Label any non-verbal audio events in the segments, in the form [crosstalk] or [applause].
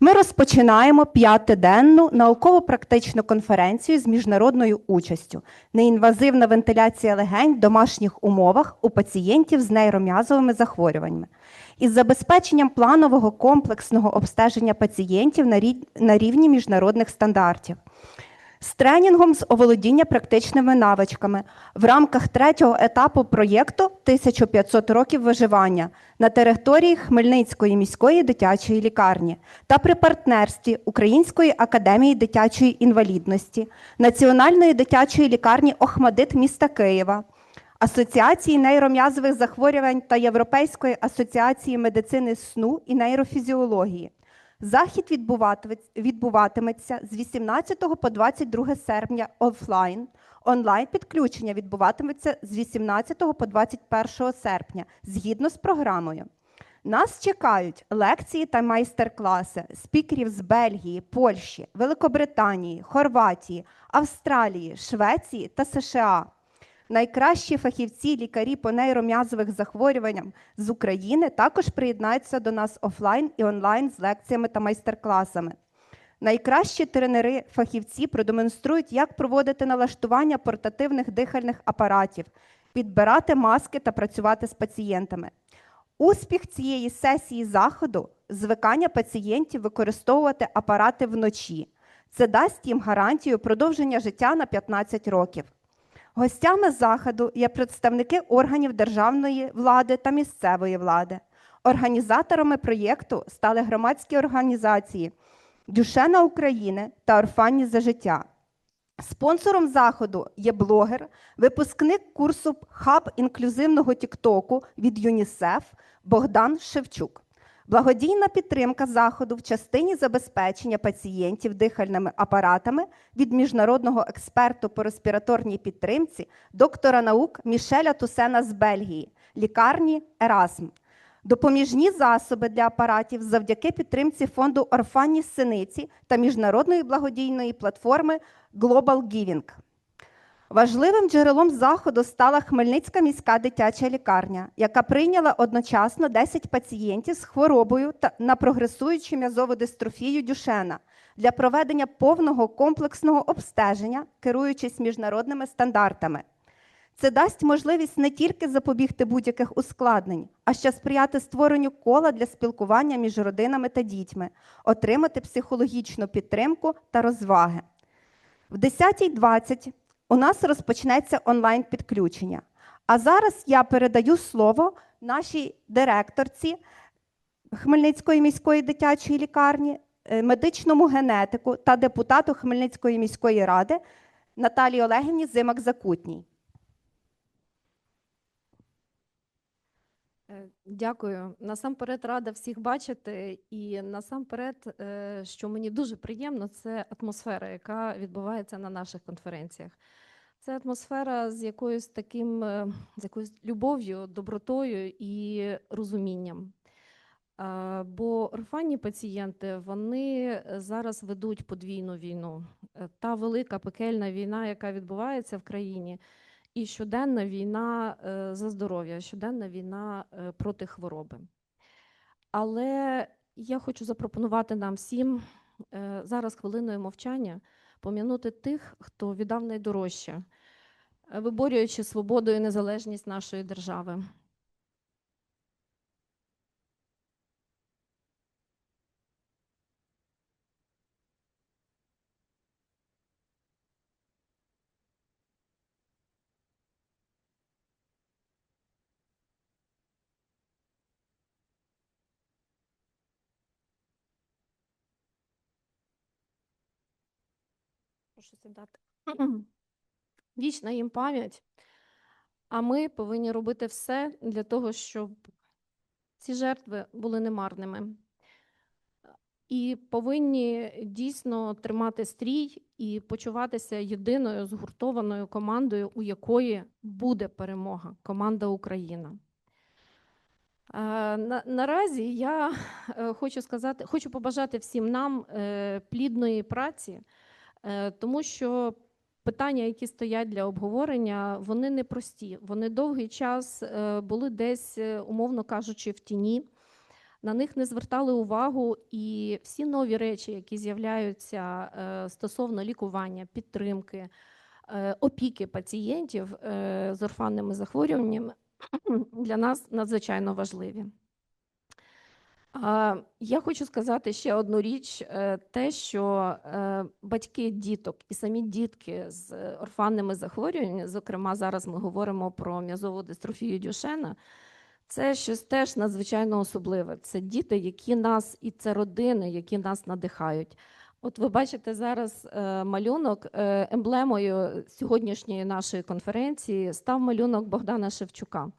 Ми розпочинаємо п'ятиденну науково-практичну конференцію з міжнародною участю неінвазивна вентиляція легень в домашніх умовах у пацієнтів з нейром'язовими захворюваннями із забезпеченням планового комплексного обстеження пацієнтів на рівні міжнародних стандартів. З тренінгом з оволодіння практичними навичками в рамках третього етапу проєкту 1500 років виживання на території Хмельницької міської дитячої лікарні та при партнерстві Української академії дитячої інвалідності, Національної дитячої лікарні Охмадит міста Києва, Асоціації нейром'язових захворювань та Європейської асоціації медицини сну і нейрофізіології. Захід відбуватиметься з 18 по 22 серпня офлайн. Онлайн підключення відбуватиметься з 18 по 21 серпня згідно з програмою. Нас чекають лекції та майстер-класи спікерів з Бельгії, Польщі, Великобританії, Хорватії, Австралії, Швеції та США. Найкращі фахівці, лікарі по нейром'язових захворюванням з України також приєднаються до нас офлайн і онлайн з лекціями та майстер-класами. Найкращі тренери, фахівці продемонструють, як проводити налаштування портативних дихальних апаратів, підбирати маски та працювати з пацієнтами. Успіх цієї сесії заходу звикання пацієнтів використовувати апарати вночі. Це дасть їм гарантію продовження життя на 15 років. Гостями заходу є представники органів державної влади та місцевої влади. Організаторами проєкту стали громадські організації Дюшена України та Орфані за життя. Спонсором заходу є блогер, випускник курсу Хаб інклюзивного Тіктоку від ЮНІСЕФ Богдан Шевчук. Благодійна підтримка заходу в частині забезпечення пацієнтів дихальними апаратами від міжнародного експерту по респіраторній підтримці, доктора наук Мішеля Тусена з Бельгії, лікарні Ерасм. Допоміжні засоби для апаратів завдяки підтримці фонду Орфанні Синиці та міжнародної благодійної платформи Global Giving. Важливим джерелом заходу стала Хмельницька міська дитяча лікарня, яка прийняла одночасно 10 пацієнтів з хворобою та на прогресуючу м'язову дистрофію Дюшена для проведення повного комплексного обстеження, керуючись міжнародними стандартами. Це дасть можливість не тільки запобігти будь-яких ускладнень, а ще сприяти створенню кола для спілкування між родинами та дітьми, отримати психологічну підтримку та розваги. В 10.20 у нас розпочнеться онлайн підключення. А зараз я передаю слово нашій директорці Хмельницької міської дитячої лікарні, е, медичному генетику та депутату Хмельницької міської ради Наталії Олегівні Зимак-Закутній. Е, Дякую. Насамперед рада всіх бачити. І насамперед, е, що мені дуже приємно, це атмосфера, яка відбувається на наших конференціях. Це атмосфера з якоюсь таким, е, з якоюсь любов'ю, добротою і розумінням. Е, Бо орфанні пацієнти вони зараз ведуть подвійну війну. Е, Та велика пекельна війна, яка відбувається в країні, і щоденна війна е, за здоров'я, щоденна війна е, проти хвороби. Але я хочу запропонувати нам всім е, зараз хвилиною мовчання пом'янути тих, хто віддав найдорожче, виборюючи свободу і незалежність нашої держави. Прошу сідати. Вічна їм пам'ять. А ми повинні робити все для того, щоб ці жертви були немарними. І повинні дійсно тримати стрій і почуватися єдиною згуртованою командою, у якої буде перемога команда Україна. На, наразі я е, хочу сказати, хочу побажати всім нам е, плідної праці, тому що питання, які стоять для обговорення, вони непрості. Вони довгий час е, були десь, е, умовно кажучи, в тіні. на них не звертали увагу, і всі нові речі, які з'являються е, стосовно лікування, підтримки, е, опіки пацієнтів е, з орфанними захворюваннями, [clears throat] для нас надзвичайно важливі. Я хочу сказати ще одну річ: е, те, що е, батьки діток і самі дітки з е, орфанними захворюваннями, зокрема, зараз ми говоримо про м'язову дистрофію Дюшена, це щось теж надзвичайно особливе. Це діти, які нас, і це родини, які нас надихають. От ви бачите зараз малюнок емблемою сьогоднішньої нашої конференції став малюнок Богдана Шевчука.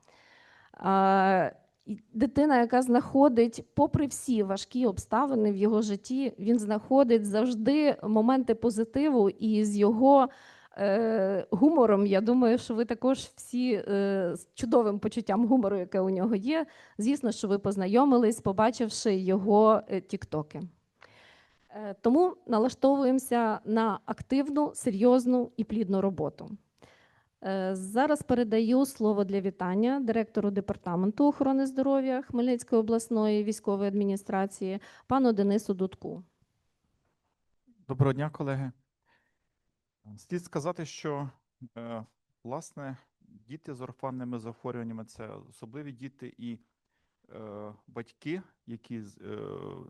Дитина, яка знаходить, попри всі важкі обставини в його житті, він знаходить завжди моменти позитиву, і з його е, гумором, я думаю, що ви також всі е, з чудовим почуттям гумору, яке у нього є. Звісно, що ви познайомились, побачивши його е, тіктоки. Е, Тому налаштовуємося на активну, серйозну і плідну роботу. Е, Зараз передаю слово для вітання директору департаменту охорони здоров'я Хмельницької обласної військової адміністрації пану Денису Дудку. Доброго дня, колеги. Слід сказати, що е, власне діти з орфанними захворюваннями це особливі діти і е, батьки, які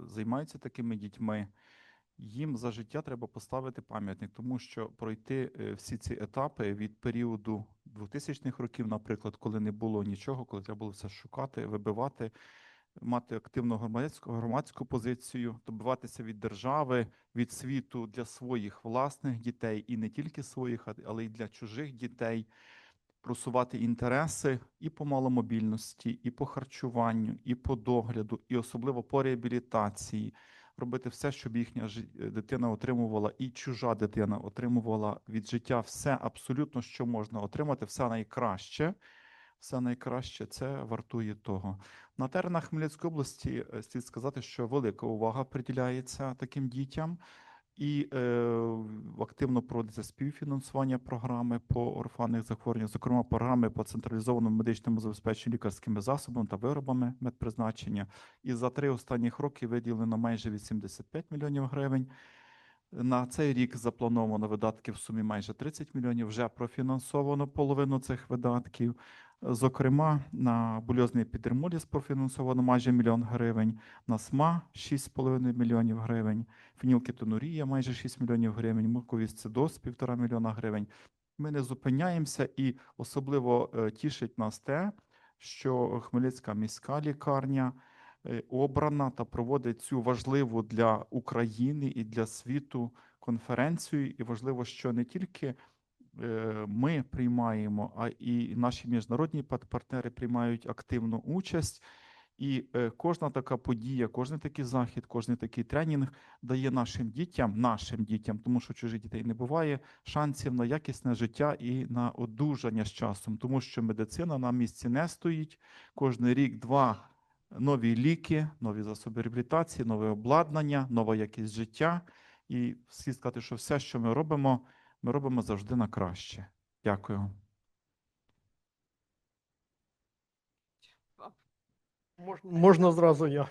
займаються такими дітьми. Їм за життя треба поставити пам'ятник, тому що пройти е, всі ці етапи від періоду 2000-х років, наприклад, коли не було нічого, коли треба було все шукати, вибивати, мати активну громадську громадську позицію, добиватися від держави, від світу для своїх власних дітей, і не тільки своїх, але й для чужих дітей, просувати інтереси і по маломобільності, і по харчуванню, і по догляду, і особливо по реабілітації. Робити все, щоб їхня е, дитина отримувала, і чужа дитина отримувала від життя все абсолютно, що можна отримати, все найкраще. Все найкраще це вартує того. На теренах Хмельницької області е, слід сказати, що велика увага приділяється таким дітям, і е, активно проводиться співфінансування програми по орфанних захворюваннях, зокрема програми по централізованому медичному забезпеченню лікарськими засобами та виробами медпризначення. І за три останніх роки виділено майже 85 мільйонів гривень. На цей рік заплановано видатки в сумі майже 30 мільйонів. Вже профінансовано половину цих видатків. Зокрема, на бульозний підермоліз профінансовано майже мільйон гривень, на СМА 6,5 мільйонів гривень, фенілкетонурія майже 6 мільйонів гривень, муковісцидоз 1,5 мільйона гривень. Ми не зупиняємося і особливо е, тішить нас те, що Хмельницька міська лікарня е, обрана та проводить цю важливу для України і для світу конференцію. І важливо, що не тільки ми приймаємо, а і наші міжнародні партнери приймають активну участь. І е, кожна така подія, кожен такий захід, кожен такий тренінг дає нашим дітям, нашим дітям, тому що чужих дітей не буває, шансів на якісне життя і на одужання з часом, тому що медицина на місці не стоїть. Кожний рік два нові ліки, нові засоби реабілітації, нове обладнання, нова якість життя. І слід сказати, що все, що ми робимо, ми робимо завжди на краще. Дякую. Мож- Можна зразу я.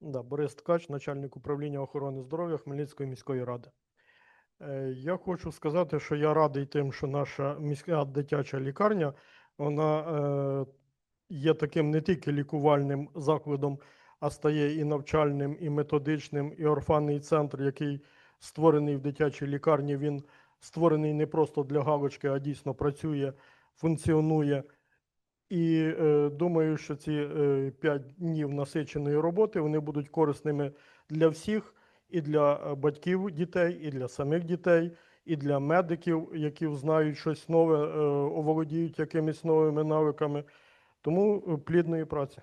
Да, Борис Ткач, начальник управління охорони здоров'я Хмельницької міської ради. Е, Я хочу сказати, що я радий тим, що наша міська дитяча лікарня вона е, є таким не тільки лікувальним закладом, а стає і навчальним, і методичним, і орфанний центр, який створений в дитячій лікарні. Він створений не просто для галочки, а дійсно працює, функціонує. І е, думаю, що ці е, днів насиченої роботи вони будуть корисними для всіх, і для е, батьків дітей, і для самих дітей, і для медиків, які знають щось нове, е, оволодіють якимись новими навиками. Тому е, плідної праці.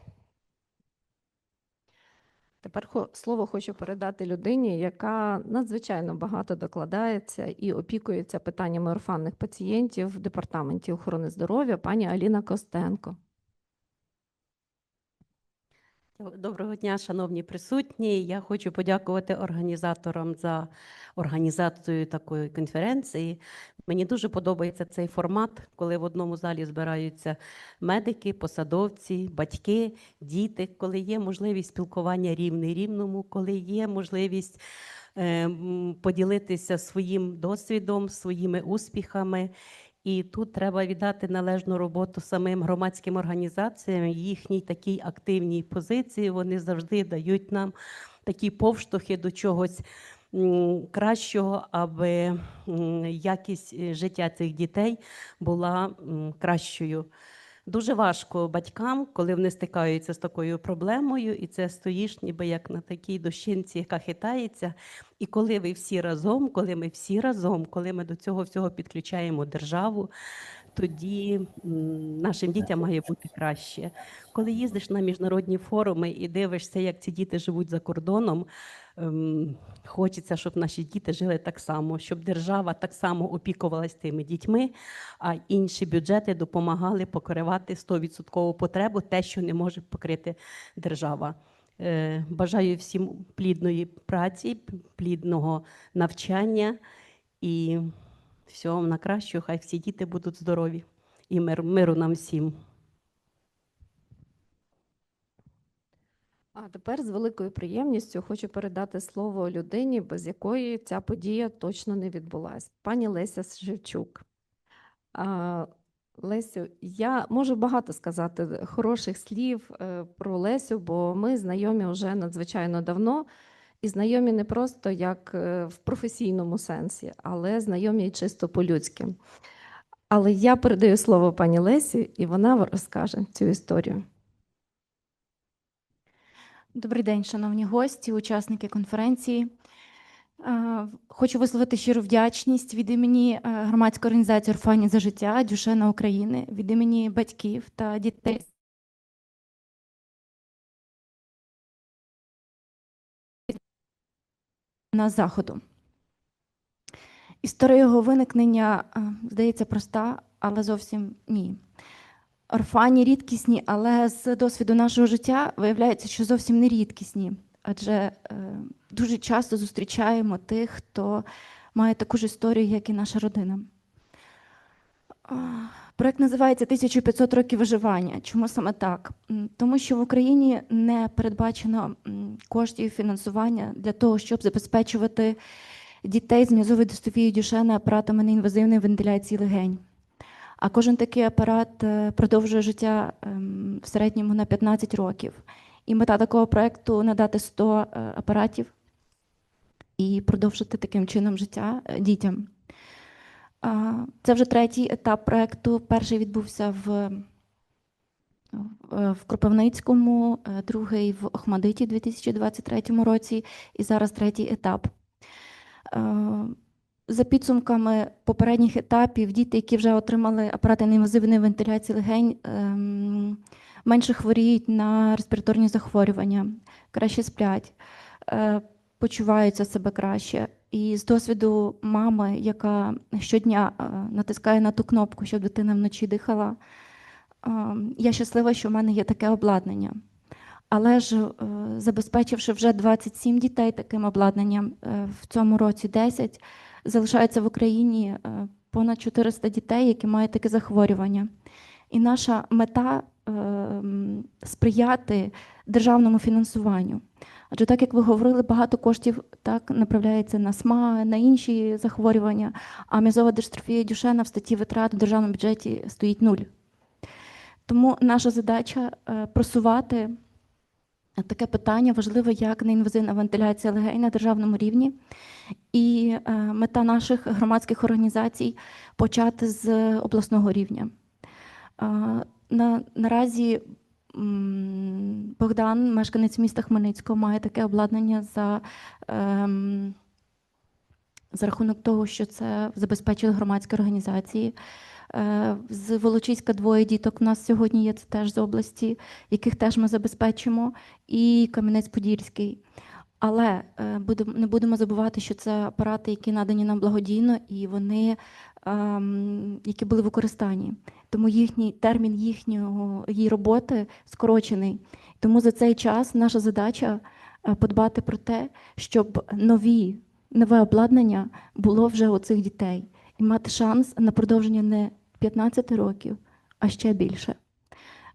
Тепер слово хочу передати людині, яка надзвичайно багато докладається і опікується питаннями орфанних пацієнтів в департаменті охорони здоров'я, пані Аліна Костенко. Доброго дня, шановні присутні. Я хочу подякувати організаторам за організацію такої конференції. Мені дуже подобається цей формат, коли в одному залі збираються медики, посадовці, батьки, діти, коли є можливість спілкування рівний рівному, коли є можливість е, поділитися своїм досвідом, своїми успіхами. І тут треба віддати належну роботу самим громадським організаціям, їхній такій активній позиції. Вони завжди дають нам такі повштовхи до чогось кращого, аби якість е, життя цих дітей була кращою. Дуже важко батькам, коли вони стикаються з такою проблемою, і це стоїш ніби як на такій дощинці, яка хитається. І коли ви всі разом, коли ми всі разом, коли ми до цього всього підключаємо державу, тоді нашим дітям має бути краще. Коли їздиш на міжнародні форуми і дивишся, як ці діти живуть за кордоном, ем, хочеться, щоб наші діти жили так само, щоб держава так само опікувалась тими дітьми, а інші бюджети допомагали покривати 100% потребу, те, що не може покрити держава. Е, Бажаю всім плідної праці, плідного навчання і всього на кращого. Хай всі діти будуть здорові і мир, миру нам всім. А тепер з великою приємністю хочу передати слово людині, без якої ця подія точно не відбулась. Пані Леся Шевчук. Лесю, я можу багато сказати хороших слів е, про Лесю, бо ми знайомі вже надзвичайно давно, і знайомі не просто як е, в професійному сенсі, але знайомі і чисто по-людськи. Але я передаю слово пані Лесі, і вона розкаже цю історію. Добрий день, шановні гості, учасники конференції. Е, Хочу висловити щиру вдячність від імені е, громадської організації Орфані за життя Дюшена України, від імені батьків та дітей. На заходу. Історія його виникнення, е, здається, проста, але зовсім ні. Орфані рідкісні, але з досвіду нашого життя виявляється, що зовсім не рідкісні. Адже е, дуже часто зустрічаємо тих, хто має таку ж історію, як і наша родина. Проект називається «1500 років виживання. Чому саме так? Тому що в Україні не передбачено коштів фінансування для того, щоб забезпечувати дітей з м'язовою дистофією Дюшена апаратами неінвазивної вентиляції легень. А кожен такий апарат е, продовжує життя ем, в середньому на 15 років. І мета такого проекту надати 100 е, апаратів і продовжити таким чином життя е, дітям. Це вже третій етап проекту. Перший відбувся в, в Кропивницькому, другий в Охмадиті у 2023 році, і зараз третій етап. За підсумками попередніх етапів, діти, які вже отримали апарати неінвазивної вентиляції легень, ем, менше хворіють на респіраторні захворювання, краще сплять, е, почуваються себе краще. І з досвіду мами, яка щодня е, натискає на ту кнопку, щоб дитина вночі дихала, е, я щаслива, що в мене є таке обладнання. Але ж, забезпечивши вже 27 дітей таким обладнанням, в цьому році 10, залишається в Україні е, понад 400 дітей, які мають таке захворювання. І наша мета е, сприяти державному фінансуванню. Адже так як ви говорили, багато коштів так направляється на СМА, на інші захворювання, а м'язова дистрофія Дюшена в статті витрат у державному бюджеті стоїть нуль. Тому наша задача е, просувати таке питання важливе, як неінвазивна вентиляція легень на державному рівні. І е, мета наших громадських організацій почати з обласного рівня. На, наразі Богдан, мешканець міста Хмельницького, має таке обладнання за, ем, за рахунок того, що це забезпечили громадські організації. Е, З Волочиська двоє діток у нас сьогодні є, це теж з області, яких теж ми забезпечимо, і Кам'янець-Подільський. Але е, не будемо забувати, що це апарати, які надані нам благодійно, і вони ем, які були в використанні. тому їхній термін їхнього її роботи скорочений. Тому за цей час наша задача е, подбати про те, щоб нові, нове обладнання було вже у цих дітей і мати шанс на продовження не 15 років, а ще більше.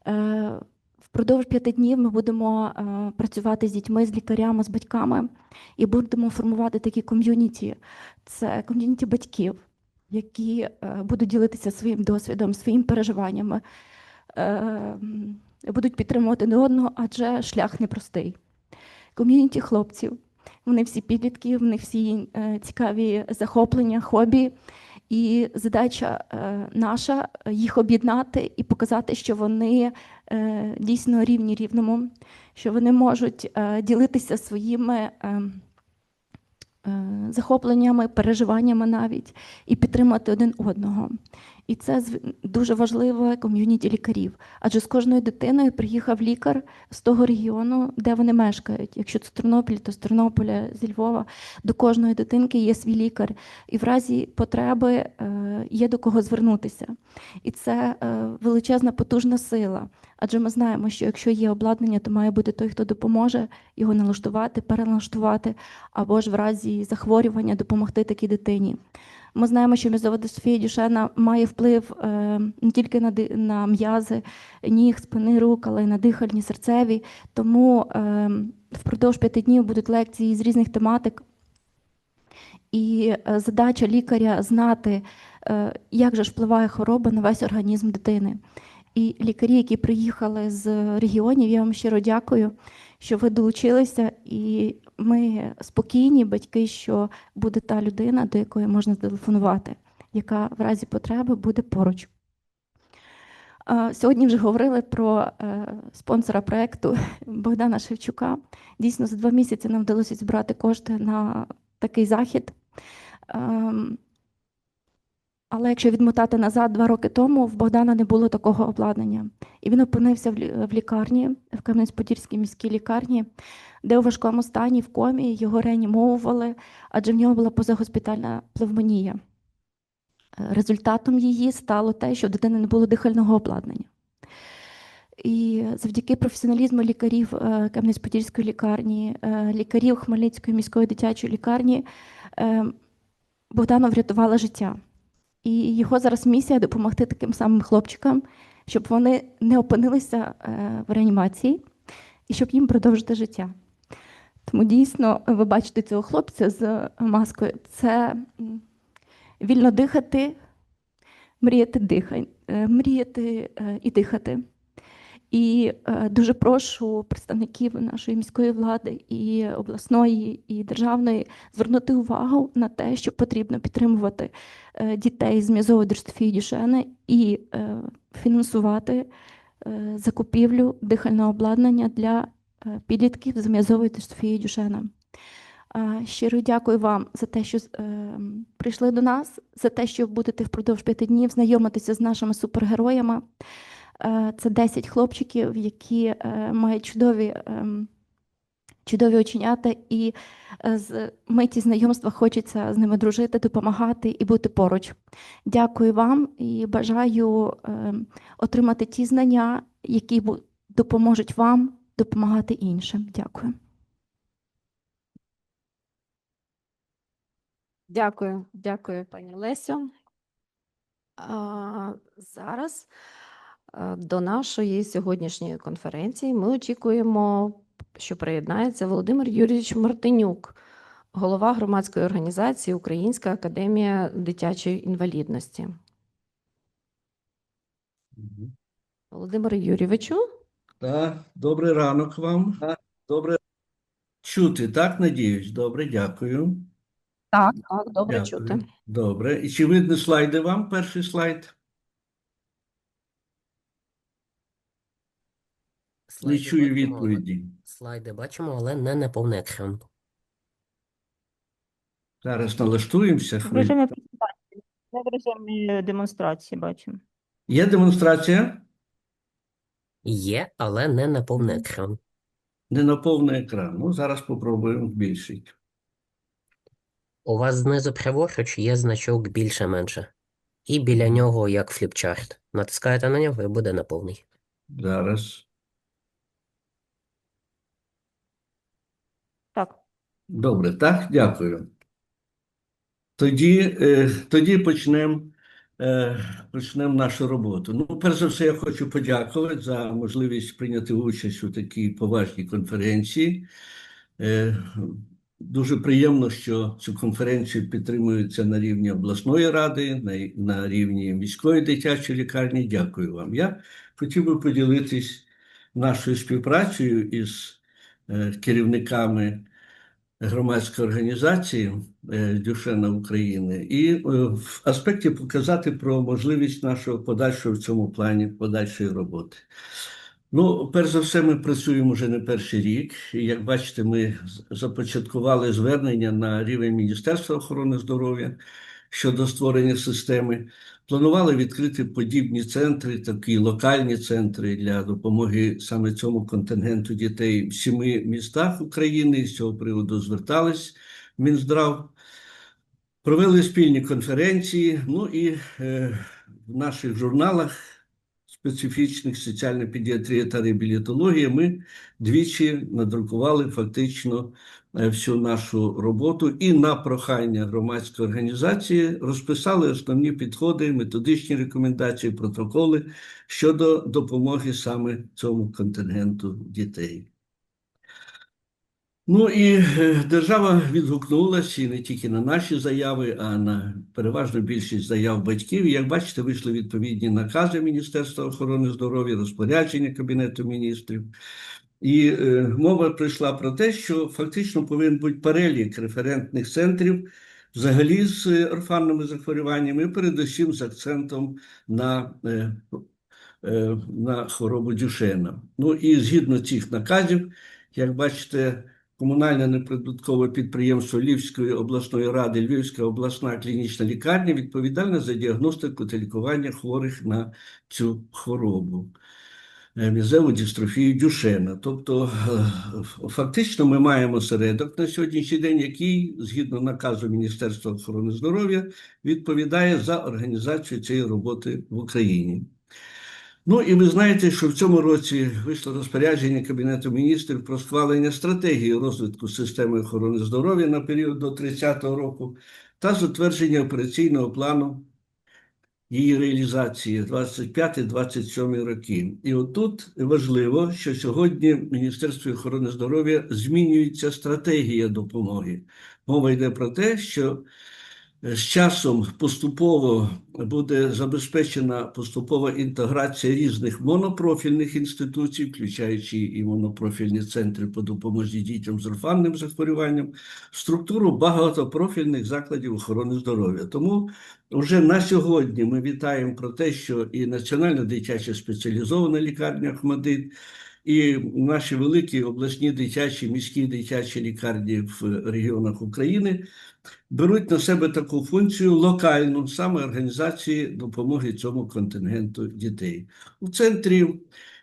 Е, Впродовж п'яти днів ми будемо е, працювати з дітьми, з лікарями, з батьками і будемо формувати такі ком'юніті. Це ком'юніті батьків, які е, будуть ділитися своїм досвідом, своїми переживаннями, будуть підтримувати не одного, адже шлях непростий. Ком'юніті хлопців. Вони всі підлітки, в них всі цікаві захоплення, хобі. І задача е, наша е, їх об'єднати і показати, що вони е, дійсно рівні рівному, що вони можуть ділитися своїми захопленнями, переживаннями навіть і підтримати один одного. І це дуже важливе ком'юніті лікарів. Адже з кожною дитиною приїхав лікар з того регіону, де вони мешкають. Якщо це Тернопіль, то з Тернополя, зі Львова. До кожної дитинки є свій лікар, і в разі потреби е, є до кого звернутися. І це е, величезна потужна сила. Адже ми знаємо, що якщо є обладнання, то має бути той, хто допоможе його налаштувати, переналаштувати, або ж в разі захворювання допомогти такій дитині. Ми знаємо, що м'язова дистрофія Дюшена має вплив е, не тільки на, на м'язи ніг, спини, рук, але й на дихальні, серцеві. Тому е, впродовж п'яти днів будуть лекції з різних тематик. І е, задача лікаря знати, як же ж впливає хвороба на весь організм дитини. І лікарі, які приїхали з регіонів, я вам щиро дякую, що ви долучилися, і ми спокійні, батьки, що буде та людина, до якої можна зателефонувати, яка в разі потреби буде поруч. Сьогодні вже говорили про е, спонсора проєкту Богдана Шевчука. Дійсно, за два місяці нам вдалося зібрати кошти на такий захід. Але якщо відмотати назад два роки тому, в Богдана не було такого обладнання. І він опинився в лікарні, в Кам'янець-Подільській міській лікарні, де у важкому стані в комі його реанімовували, адже в нього була позагоспітальна пневмонія. Е, Результатом її стало те, що в дитини не було дихального обладнання. І завдяки професіоналізму лікарів е, Кам'янець-Подільської лікарні, е, лікарів Хмельницької міської дитячої лікарні Богдану врятувала життя. І його зараз місія допомогти таким самим хлопчикам, щоб вони не опинилися е, в реанімації і щоб їм продовжити життя. Тому дійсно ви бачите цього хлопця з маскою. Це вільно дихати, мріяти дихай, е, мріяти е, і дихати. І е, дуже прошу представників нашої міської влади і обласної, і державної звернути увагу на те, що потрібно підтримувати е, дітей з м'язовою дистрофією Дюшена і е, фінансувати закупівлю дихального обладнання для підлітків з м'язовою дистрофією Дюшена. Щиро дякую вам за те, що прийшли до нас, за те, що будете впродовж п'яти днів знайомитися з нашими супергероями. Е, Це 10 хлопчиків, які е, мають чудові, ем, чудові оченята, і е, з миті знайомства хочеться з ними дружити, допомагати і бути поруч. Дякую вам і бажаю ем, отримати ті знання, які допоможуть вам допомагати іншим. Дякую. Дякую, дякую, пані Лесю. А, зараз до нашої сьогоднішньої конференції ми очікуємо, що приєднається Володимир Юрійович Мартинюк, голова громадської організації Українська академія дитячої інвалідності. Мгм. Володимиру Юрійовичу, Так, добрий ранок вам. Добре чути, так, надіюсь? Добре, дякую. так, так, добре Дякую. чути. Добре. І чи видно слайди вам? Перший слайд? Не чую бачимо, але- відповіді. Слайди бачимо, але не на повний екран. Зараз налаштуємося. В хвилю. режимі презентації, не в режимі демонстрації бачимо. Є демонстрація? Є, але не на повний екран. Не на повний екран. Ну, зараз попробуємо збільшити. У вас знизу праворуч є значок більше-менше. і біля нього як фліпчарт. Натискаєте на нього і буде неповний. Зараз. Добре, так, дякую. Тоді, е, тоді почнемо е, почнемо нашу роботу. Ну, перш за все, я хочу подякувати за можливість прийняти участь у такій поважній конференції. Е, Дуже приємно, що цю конференцію підтримується на рівні обласної ради, на, на рівні міської дитячої лікарні. Дякую вам. Я хотів би поділитись нашою співпрацею із е, керівниками громадської організації е, Дюшена України і е, в аспекті показати про можливість нашого подальшого в цьому плані подальшої роботи. Ну, перш за все, ми працюємо вже не перший рік. І як бачите, ми започаткували звернення на рівень Міністерства охорони здоров'я щодо створення системи. Планували відкрити подібні центри, такі локальні центри для допомоги саме цьому контингенту дітей в сіми містах України. З цього приводу звертались в Мінздрав. Провели спільні конференції. Ну і е, в наших журналах специфічних соціальна педіатрія та реабілітологія ми двічі надрукували фактично всю нашу роботу і на прохання громадської організації розписали основні підходи, методичні рекомендації, протоколи щодо допомоги саме цьому контингенту дітей. Ну і е, держава відгукнулася і не тільки на наші заяви, а на переважну більшість заяв батьків. І, як бачите, вийшли відповідні накази Міністерства охорони здоров'я, розпорядження Кабінету міністрів. І е, мова прийшла про те, що фактично повинен бути перелік референтних центрів взагалі з е, орфанними захворюваннями, передусім з акцентом на, е, е, на хворобу Дюшена. Ну і згідно цих наказів, як бачите, комунальне неприбуткове підприємство Львівської обласної ради, Львівська обласна клінічна лікарня відповідальна за діагностику та лікування хворих на цю хворобу. Е, Мізеву дистрофію Дюшена. Тобто, е, фактично, ми маємо середок на сьогоднішній день, який, згідно наказу Міністерства охорони здоров'я, відповідає за організацію цієї роботи в Україні. Ну і ви знаєте, що в цьому році вийшло розпорядження Кабінету міністрів про схвалення стратегії розвитку системи охорони здоров'я на період до 30-го року та затвердження операційного плану її реалізації 25-27 роки. І отут важливо, що сьогодні в Міністерстві охорони здоров'я змінюється стратегія допомоги. Мова йде про те, що з часом поступово буде забезпечена поступова інтеграція різних монопрофільних інституцій, включаючи і монопрофільні центри по допомозі дітям з орфанним захворюванням, структуру багатопрофільних закладів охорони здоров'я. Тому вже на сьогодні ми вітаємо про те, що і Національна дитяча спеціалізована лікарня Ахмадит, і наші великі обласні дитячі, міські дитячі лікарні в регіонах України беруть на себе таку функцію локальну саме організації допомоги цьому контингенту дітей. У центрі,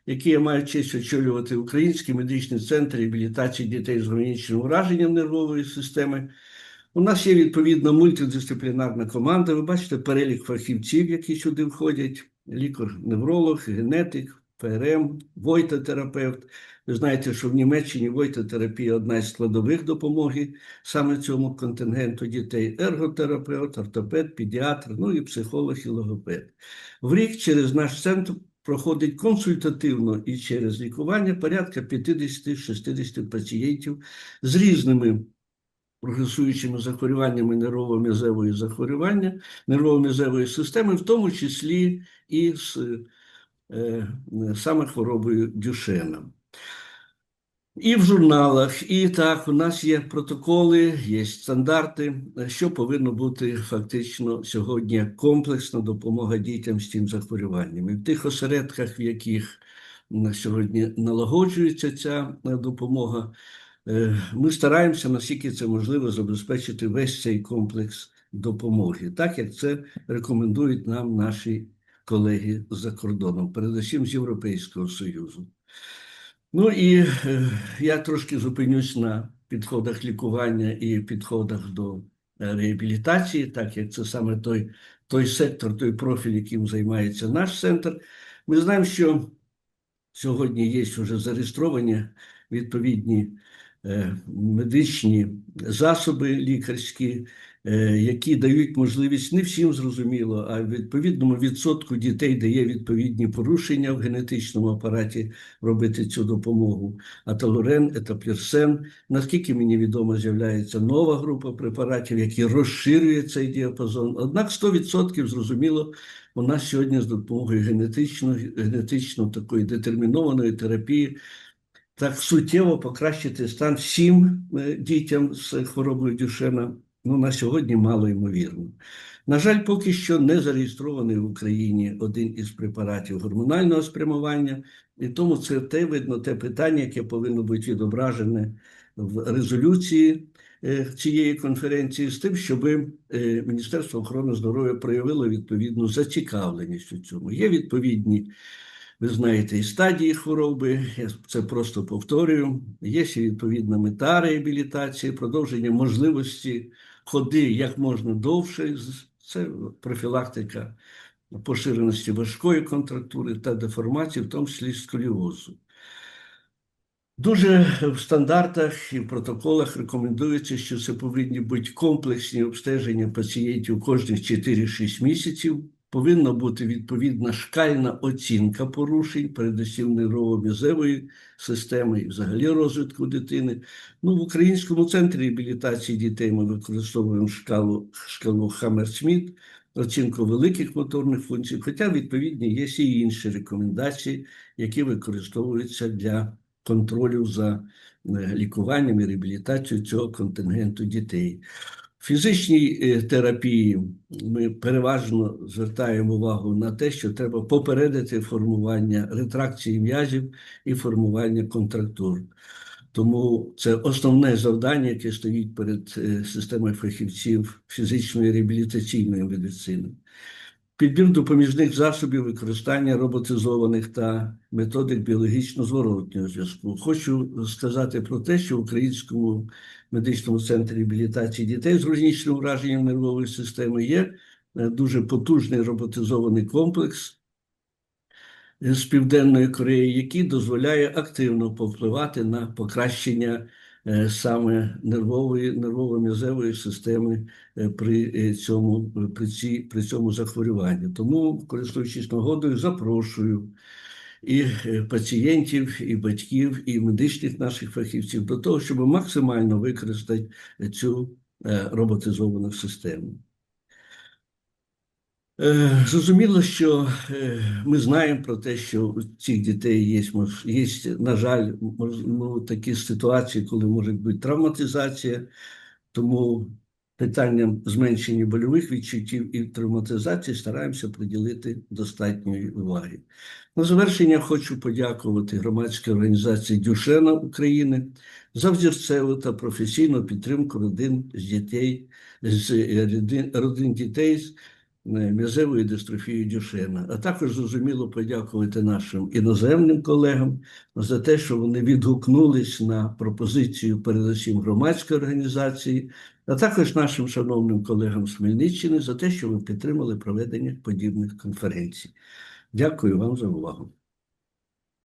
який я маю честь очолювати, Український медичний центр реабілітації дітей з хронічним ураженням нервової системи. У нас є відповідна мультидисциплінарна команда. Ви бачите перелік фахівців, які сюди входять: лікар-невролог, генетик, ПРМ, войтотерапевт. Ви знаєте, що в Німеччині войтотерапія одна із складових допомоги саме цьому контингенту дітей: ерготерапевт, ортопед, педіатр, ну і психолог і логопед. В рік через наш центр проходить консультативно і через лікування порядка 50-60 пацієнтів з різними прогресуючими захворюваннями нервово-м'язевої захворювання, нервово-м'язевої системи, в тому числі і з саме хворобою Дюшена. І в журналах, і так, у нас є протоколи, є стандарти, що повинно бути фактично сьогодні комплексна допомога дітям з цим захворюванням. І в тих осередках, в яких сьогодні налагоджується ця е, допомога, е, ми стараємося, наскільки це можливо, забезпечити весь цей комплекс допомоги, так як це рекомендують нам наші колеги за кордоном, передусім з Європейського Союзу. Ну і е, я трошки зупинюсь на підходах лікування і підходах до е, реабілітації, так як це саме той той сектор, той профіль, яким займається наш центр. Ми знаємо, що сьогодні є вже зареєстровані відповідні е, медичні засоби лікарські, які дають можливість не всім зрозуміло, а відповідному відсотку дітей, де є відповідні порушення в генетичному апараті, робити цю допомогу. Аталурен, етаплірсен. Наскільки мені відомо, з'являється нова група препаратів, які розширюють цей діапазон. Однак 100% зрозуміло, нас сьогодні з допомогою генетично, генетично такої детермінованої терапії так суттєво покращити стан всім е, дітям з хворобою Дюшена, ну, на сьогодні мало ймовірно. На жаль, поки що не зареєстрований в Україні один із препаратів гормонального спрямування, і тому це те видно, те питання, яке повинно бути відображене в резолюції е, цієї конференції, з тим, щоб Міністерство охорони здоров'я проявило відповідну зацікавленість у цьому. Є відповідні ви знаєте, і стадії хвороби, я це просто повторюю. Є ще відповідна мета реабілітації, продовження можливості ходи як можна довше. Це профілактика поширеності важкої контрактури та деформації, в тому числі сколіозу. Дуже в стандартах і в протоколах рекомендується, що це повинні бути комплексні обстеження пацієнтів кожних 4-6 місяців. Повинна бути відповідна шкальна оцінка порушень, передусім нейрово-м'язевої системи і взагалі розвитку дитини. Ну, в Українському центрі реабілітації дітей ми використовуємо шкалу, шкалу Хаммерсміт, оцінку великих моторних функцій, хоча відповідні є і інші рекомендації, які використовуються для контролю за е, лікуванням і реабілітацією цього контингенту дітей. Фізичній е, терапії ми переважно звертаємо увагу на те, що треба попередити формування ретракції м'язів і формування контрактур. Тому це основне завдання, яке стоїть перед е, системою фахівців фізичної реабілітаційної медицини. Підбір допоміжних засобів використання роботизованих та методик біологічно зворотнього зв'язку. Хочу сказати про те, що в Українському медичному центрі реабілітації дітей з хронічним ураженням нервової системи є е, дуже потужний роботизований комплекс з Південної Кореї, який дозволяє активно повпливати на покращення е, саме нервової нервово-м'язевої системи е, при е, цьому при, ці, при цьому захворюванні. Тому, користуючись нагодою, запрошую і е, пацієнтів, і батьків, і медичних наших фахівців до того, щоб максимально використати цю е, роботизовану систему. Е, Зрозуміло, що ми знаємо про те, що у цих дітей є, є на жаль, ну, такі ситуації, коли може бути травматизація, тому питанням зменшення больових відчуттів і травматизації стараємося приділити достатньої уваги. На завершення хочу подякувати громадській організації Дюшена України за взірцеву та професійну підтримку родин з дітей з е, родин, дітей м'язевою дистрофією Дюшена, а також зрозуміло подякувати нашим іноземним колегам за те, що вони відгукнулись на пропозицію передусім громадської організації, а також нашим шановним колегам з Хмельниччини за те, що ви підтримали проведення подібних конференцій. Дякую вам за увагу.